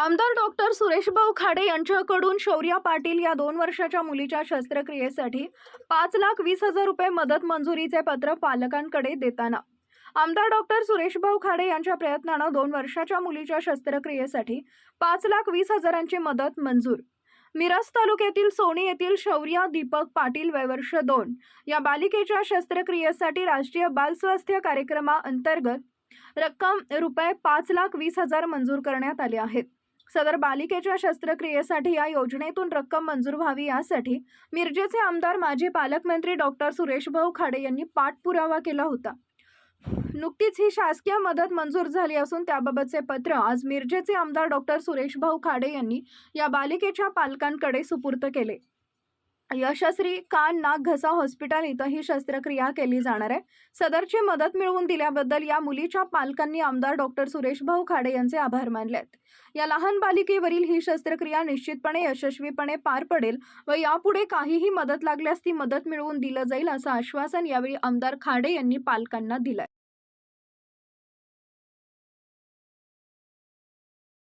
आमदार डॉक्टर सुरेशभाऊ खाडे यांच्याकडून शौर्या पाटील या दोन वर्षाच्या मुलीच्या शस्त्रक्रियेसाठी पाच लाख वीस हजार रुपये मदत मंजुरीचे पत्र पालकांकडे देताना. आमदार डॉक्टर सुरेशभाऊ खाडे यांच्या प्रयत्नानं दोन वर्षाच्या मुलीच्या शस्त्रक्रियेसाठी पाच लाख वीस हजारांची मदत मंजूर. मिरज तालुक्यातील सोनी येथील शौर्या दीपक पाटील वयवर्ष दोन या बालिकेच्या शस्त्रक्रियेसाठी राष्ट्रीय बाल स्वास्थ्य कार्यक्रमाअंतर्गत रक्कम रुपये पाच लाख वीस हजार मंजूर करण्यात आले आहेत. सदर बालिकेच्या शस्त्रक्रियेसाठी या योजनेतून रक्कम मंजूर व्हावी यासाठी मिरजेचे आमदार माजी पालकमंत्री डॉक्टर सुरेशभाऊ खाडे यांनी पाठपुरावा केला होता. नुकतीच ही शासकीय मदत मंजूर झाली असून त्याबाबतचे पत्र आज मिरजेचे आमदार डॉक्टर सुरेशभाऊ खाडे यांनी या बालिकेच्या पालकांकडे सुपूर्त केले. यशस्वी कान नाक घसा हॉस्पिटल इथं ही शस्त्रक्रिया केली जाणार आहे? सदरची मदत मिळवून दिल्याबद्दल या मुलीच्या पालकांनी आमदार डॉक्टर सुरेशभाऊ खाडे यांचे आभार मानले आहेत या लहान बालिकेवरील ही शस्त्रक्रिया निश्चितपणे यशस्वीपणे पार पडेल व यापुढे काहीही मदत लागल्यास ती मदत मिळवून दिलं जाईल असं आश्वासन यावेळी आमदार खाडे यांनी पालकांना दिलंय.